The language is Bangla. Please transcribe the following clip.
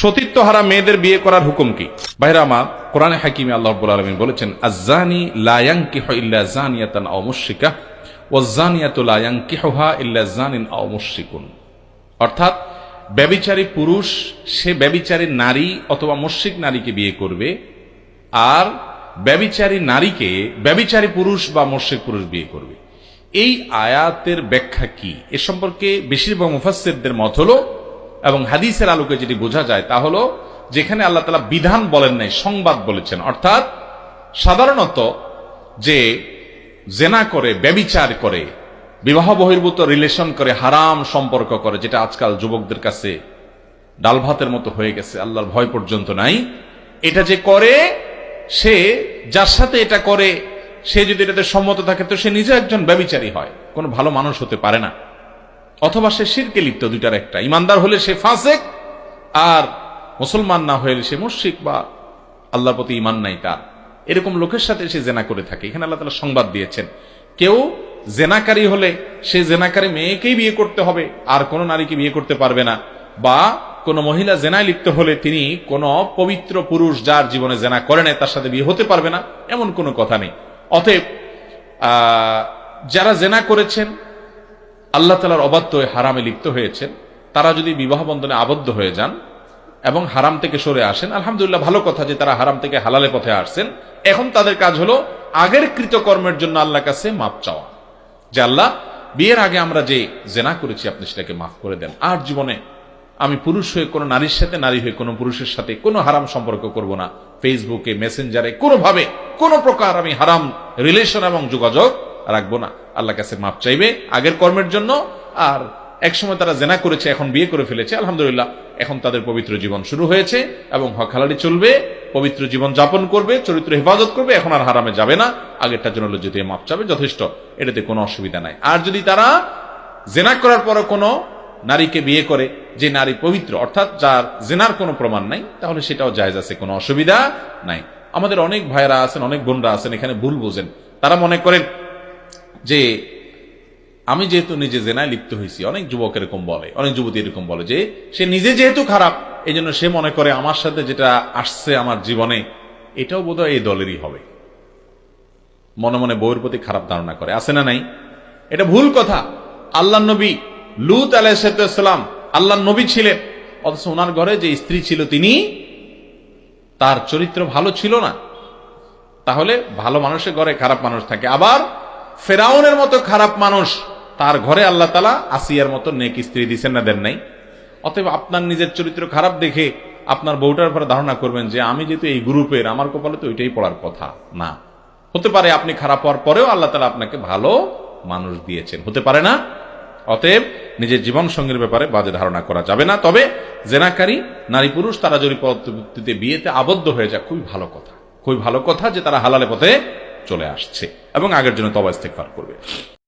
সতীত্ব হারা মেয়েদের বিয়ে করার হুকুম কি? বাইরা আমার, কোরআনে হাকিমে আল্লাহ রাব্বুল আলামিন বলেছেন, আজ্জানি লা ইয়ানকিহু ইল্লা জানিয়াতান আও মুশরিকা, ওয়াজ্জানিয়াতু লা ইয়ানকিহুহা ইল্লা জানিন আও অর্থাৎ, ব্যবিচারী পুরুষ, সে ব্যবিচারী নারী অথবা মুশরিক নারীকে বিয়ে করবে, আর ব্যবিচারী নারীকে ব্যবিচারী পুরুষ বা মুশরিক পুরুষ বিয়ে করবে। এই আয়াতের ব্যাখ্যা কি? এ সম্পর্কে বেশিরভাগ মুফাসসিরদের মত হলো এবং হাদিসের আলোকে যেটি বোঝা যায়, তা হলো যেখানে আল্লাহ তালা বিধান বলেন নাই, সংবাদ বলেছেন। অর্থাৎ সাধারণত যে জেনা করে, ব্যবিচার করে, বিবাহ বহির্ভূত রিলেশন করে, হারাম সম্পর্ক করে, যেটা আজকাল যুবকদের কাছে ডাল ভাতের মতো হয়ে গেছে, আল্লাহর ভয় পর্যন্ত নাই, এটা যে করে, সে যার সাথে এটা করে, সে যদি এটাতে সম্মত থাকে, তো সে নিজে একজন ব্যবিচারী হয়। কোনো ভালো মানুষ হতে পারে না। অথবা সে শিরকে লিপ্ত, দুইটার একটা। ইমানদার হলে সে ফাসেক, আর মুসলমান না হলে সে মুশরিক বা আল্লাহর প্রতি ইমান নাই তার। এরকম লোকের সাথে সে জেনা করে থাকে। এখানে আল্লাহ তালা সংবাদ দিয়েছেন। কেউ জেনাকারী হলে সে জেনাকারী মেয়েকেই বিয়ে করতে হবে, আর কোনো নারীকে বিয়ে করতে পারবে না। বা কোনো মহিলা জেনায় লিপ্ত হলে তিনি কোনো পবিত্র পুরুষ যার জীবনে জেনা করে নেয় তার সাথে বিয়ে হতে পারবে না, এমন কোনো কথা নেই। অতএব যারা জেনা করেছেন আল্লাহ তালার অবাধ্য হয়ে হারামে লিপ্ত হয়েছেন। তারা যদি বিবাহ বন্ধনে আবদ্ধ হয়ে যান এবং হারাম থেকে সরে আসেন, আলহামদুলিল্লাহ ভালো কথা যে তারা হারাম থেকে হালালে পথে আসছেন। এখন তাদের কাজ হলো আগের কৃতকর্মের জন্য আল্লাহ কাছে মাপ চাওয়া। যে আল্লাহ, বিয়ের আগে আমরা যে জেনা করেছি, আপনি সেটাকে মাফ করে দেন। আর জীবনে আমি পুরুষ হয়ে কোনো নারীর সাথে, নারী হয়ে কোনো পুরুষের সাথে কোনো হারাম সম্পর্ক করব না। ফেসবুকে মেসেঞ্জারে কোনোভাবে কোনো প্রকার আমি হারাম রিলেশন এবং যোগাযোগ রাখব না। আল্লাহ কাছে মাপ চাইবে আগের কর্মের জন্য। আর একসময় তারা জেনা করেছে, এখন বিয়ে করে ফেলেছে। আলহামদুলিল্লাহ, এখন তাদের পবিত্র জীবন শুরু হয়েছে এবং হকালালি চলবে, পবিত্র জীবন যাপন করবে, চরিত্র হেফাজত করবে, এখন আর হারামে যাবে না। আগেরটার জন্য লজ্জিত মাপ চাবে, যথেষ্ট। এটাতে কোনো অসুবিধা নাই। আর যদি তারা জেনা করার পরও কোনো নারীকে বিয়ে করে, যে নারী পবিত্র, অর্থাৎ যার জেনার কোনো প্রমাণ নাই, তাহলে সেটাও জায়েজ আছে, কোনো অসুবিধা নাই। আমাদের অনেক ভাইরা আছেন, অনেক বোনরা আছেন, এখানে ভুল বোঝেন। তারা মনে করেন যে আমি যেহেতু নিজে জেনায় লিপ্ত হয়েছি অনেক যুবক এরকম বলে, অনেক যুবতী এরকম বলে যে সে নিজে যেহেতু খারাপ এই জন্য সে মনে করে আমার সাথে যেটা আসছে আমার জীবনে, এটাও বোধহয় এই দলেরই হবে। মনে মনে বউয়ের প্রতি খারাপ ধারণা করে। আছে না নাই? এটা ভুল কথা। আল্লাহ নবী লুত আলাইসালাম আল্লাহ নবী ছিলেন। অথচ ওনার ঘরে যে স্ত্রী ছিল তিনি, তার চরিত্র ভালো ছিল না। তাহলে ভালো মানুষের ঘরে খারাপ মানুষ থাকে। আবার ফেরাউনের মতো খারাপ মানুষ, তার ঘরে আল্লাহ তালা আসিয়ার মতো নেক স্ত্রী দিচ্ছেন না, দেন নাই। অতএব আপনার নিজের চরিত্র খারাপ দেখে আপনার বউটার উপরে ধারণা করবেন যে, আমি যেহেতু এই গ্রুপের, আমার কপালে তো ওইটাই পড়ার কথা। না। হতে পারে আপনি খারাপ হওয়ার পরেও আল্লাহ তালা আপনাকে ভালো মানুষ দিয়েছেন। হতে পারে না। অতএব নিজের জীবন সঙ্গীর ব্যাপারে বাজে ধারণা করা যাবে না। তবে জেনাকারী, নারী পুরুষ, তারা যদি পরবর্তীতে বিয়েতে আবদ্ধ হয়ে যায়, খুবই ভালো কথা। খুবই ভালো কথা যে তারা হালালে পথে চলে আসছে এবং আগের জন্য তবা পার করবে।